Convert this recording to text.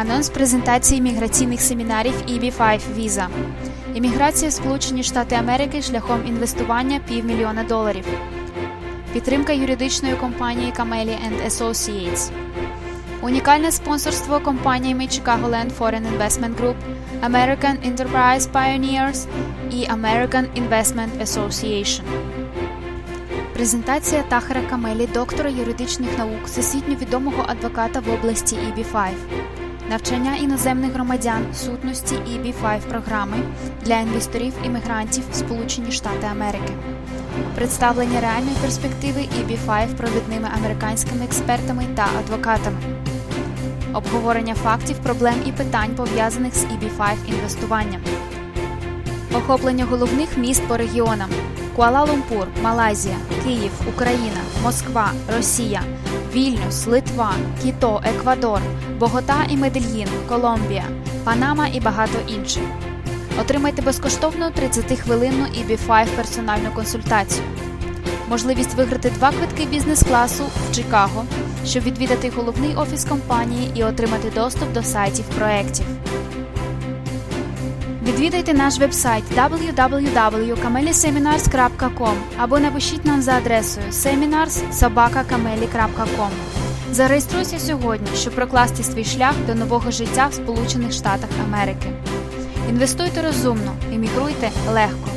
Анонс презентації міграційних семінарів EB5 Visa. Імміграція в Сполучені Штати Америки шляхом інвестування півмільйона доларів. Підтримка юридичної компанії Camelli Associates. Унікальне спонсорство компаніями Chicagoland Foreign Investment Group, American Enterprise Pioneers і American Investment Association. Презентація Тахера Камелі, доктора юридичних наук, всесвітньо відомого адвоката в області EB5. Навчання іноземних громадян сутності EB5 програми для інвесторів-іммігрантів в Сполучені Штати Америки. Представлення реальної перспективи EB5 провідними американськими експертами та адвокатами. Обговорення фактів, проблем і питань пов'язаних з EB5 інвестуванням. Охоплення головних міст по регіонам: Куала-Лумпур, Малайзія, Київ, Україна, Москва, Росія, Вільнюс, Литва, Кіто, Еквадор, Богота і Медельїн, Колумбія, Панама і багато інших. Отримайте безкоштовну 30-хвилинну EB5 персональну консультацію. Можливість виграти два квитки бізнес-класу в Чикаго, щоб відвідати головний офіс компанії і отримати доступ до сайтів проєктів. Відвідайте наш вебсайт www.kameliseminars.com або напишіть нам за адресою seminars.sobaka.kameli.com. Зареєструйся сьогодні, щоб прокласти свій шлях до нового життя в Сполучених Штатах Америки. Інвестуйте розумно, іммігруйте легко.